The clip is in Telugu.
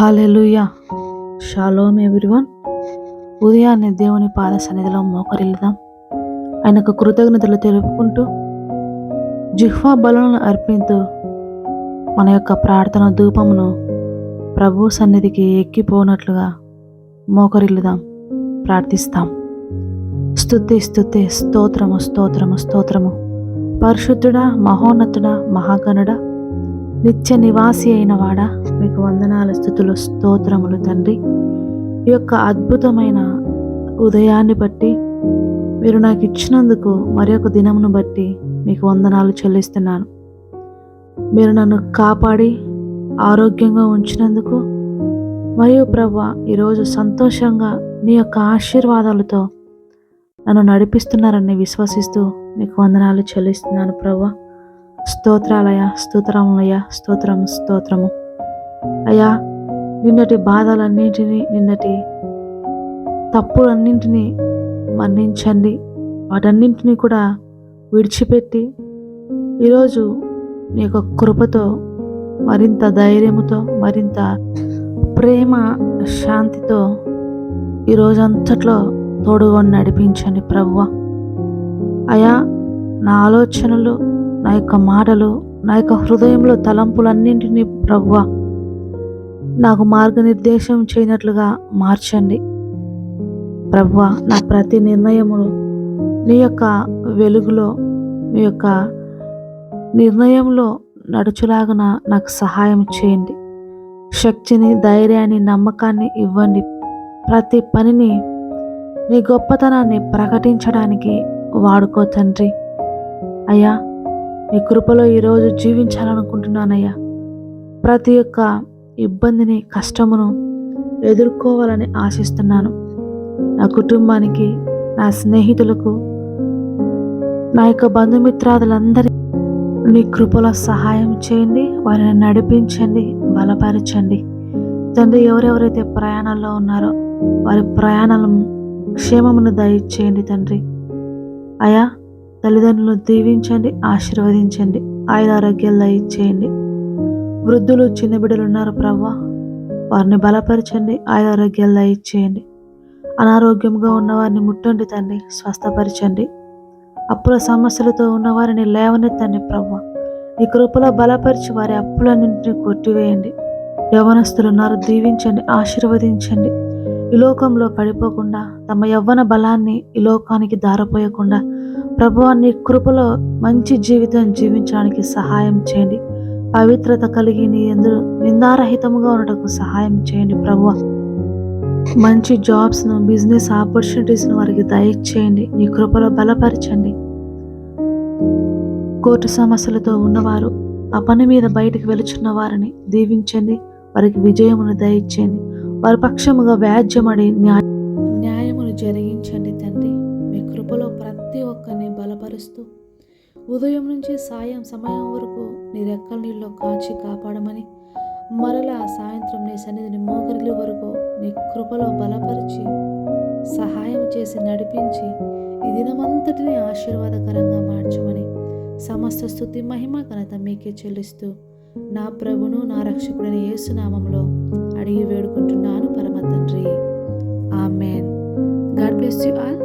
Hallelujah shalom everyone. ఉదయాన్నే దేవుని పాద సన్నిధిలో మోకరిల్దాం ఆయనకు కృతజ్ఞతలు తెలుపుకుంటూ జిహ్వా బలను అర్పిస్తూ మన యొక్క ప్రార్థన ధూపమును ప్రభు సన్నిధికి ఎక్కిపోనట్లుగా మోకరిల్లుదాం. ప్రార్థిస్తాం. స్థుతి స్థుతి స్తోత్రము స్తోత్రము స్తోత్రము. పరిశుద్ధుడా మహోన్నతుడా మహాగణుడా నిత్య నివాసి అయిన వాడా. మీకు వందనాల స్థుతులు స్తోత్రములు తండ్రి. ఈ యొక్క అద్భుతమైన ఉదయాన్ని బట్టి మీరు నాకు ఇచ్చినందుకు మరి ఒక దినమును బట్టి మీకు వందనాలు చెల్లిస్తున్నాను. మీరు నన్ను కాపాడి ఆరోగ్యంగా ఉంచినందుకు మరియు ప్రభా ఈరోజు సంతోషంగా నీ యొక్క ఆశీర్వాదాలతో నన్ను నడిపిస్తున్నారని విశ్వసిస్తూ మీకు వందనాలు చెల్లిస్తున్నాను ప్రభా. స్తోత్రాలయ స్తోత్రములయ స్తోత్రం స్తోత్రము. అయ్యా నిన్నటి బాధలన్నింటినీ నిన్నటి తప్పులన్నింటినీ మన్నించండి. వాటన్నింటినీ కూడా విడిచిపెట్టి ఈరోజు నీ యొక్క కృపతో మరింత ధైర్యముతో మరింత ప్రేమ శాంతితో ఈరోజంతట్లో తోడుగా నడిపించండి ప్రభువ. అయా నా ఆలోచనలు నా యొక్క మాటలు నా యొక్క హృదయంలో తలంపులన్నింటినీ ప్రభువ నాకు మార్గనిర్దేశం చేయనట్లుగా మార్చండి. ప్రభువ నా ప్రతి నిర్ణయములు నీ యొక్క వెలుగులో నీ యొక్క నిర్ణయంలో నడుచులాగున నాకు సహాయం చేయండి. శక్తిని ధైర్యాన్ని నమ్మకాన్ని ఇవ్వండి. ప్రతి పనిని నీ గొప్పతనాన్ని ప్రకటించడానికి వాడుకో తండ్రి. అయ్యా నీ కృపలో ఈరోజు జీవించాలనుకుంటున్నానయ్యా. ప్రతి ఒక్క ఇబ్బందిని కష్టమును ఎదుర్కోవాలని ఆశిస్తున్నాను. నా కుటుంబానికి నా స్నేహితులకు నా యొక్క బంధుమిత్రాదులందరి నీ కృపలో సహాయం చేయండి వారిని నడిపించండి బలపరచండి. తండ్రి ఎవరెవరైతే ప్రయాణాల్లో ఉన్నారో వారి ప్రయాణాలను క్షేమమును దయచేయండి తండ్రి. అయా తల్లిదండ్రులను దీవించండి ఆశీర్వదించండి ఆయన ఆరోగ్యాలు దయచేయండి. వృద్ధులు చిన్న బిడ్డలు ఉన్నారు ప్రవ్వా వారిని బలపరచండి ఆయన ఆరోగ్యాలు దయచేయండి. అనారోగ్యంగా ఉన్నవారిని ముట్టండి తండ్రి స్వస్థపరచండి. అప్పుల సమస్యలతో ఉన్న వారిని లేవనెత్తండి ప్రవ్వ ఈ కృపలో బలపరిచి వారి అప్పులన్నింటినీ కొట్టివేయండి. యవనస్తులు ఉన్నారు దీవించండి ఆశీర్వదించండి. ఈ లోకంలో పడిపోకుండా తమ యవ్వన బలాన్ని ఈ లోకానికి దారపోయకుండా ప్రభువాన్ని కృపలో మంచి జీవితం జీవించడానికి సహాయం చేయండి. పవిత్రత కలిగి నీ ఎందు నిందారహితముగా ఉండటకు సహాయం చేయండి ప్రభువ మంచి జాబ్స్ను బిజినెస్ ఆపర్చునిటీస్ను వారికి దయచేయండి. నీ కృపలో బలపరచండి. కోర్టు సమస్యలతో ఉన్నవారు ఆ పని మీద బయటకు వెలుచున్న వారిని దీవించండి. వారికి విజయమును దయచేయండి. వారి పక్షముగా వ్యాజ్యమడి న్యాయ న్యాయమును జరిగించండి తండ్రి. మీ కృపలో ప్రతి ఒక్కరిని బలపరుస్తూ ఉదయం నుంచి సాయం సమయం వరకు నీ రెక్కల నీళ్ళు కాచి కాపాడమని మరలా సాయంత్రం నీ సన్నిధిని మోగరిలి వరకు నీ కృపలో బలపరిచి సహాయం చేసి నడిపించి ఈ దినమంతటిని ఆశీర్వాదకరంగా మార్చమని సమస్త స్థుతి మహిమ ఘనత మీకే చెల్లిస్తూ నా ప్రభును నా రక్షకుడైన యేసునామంలో అడిగి వేడుకుంటున్నాను పరమ తండ్రి. Amen. God bless you all.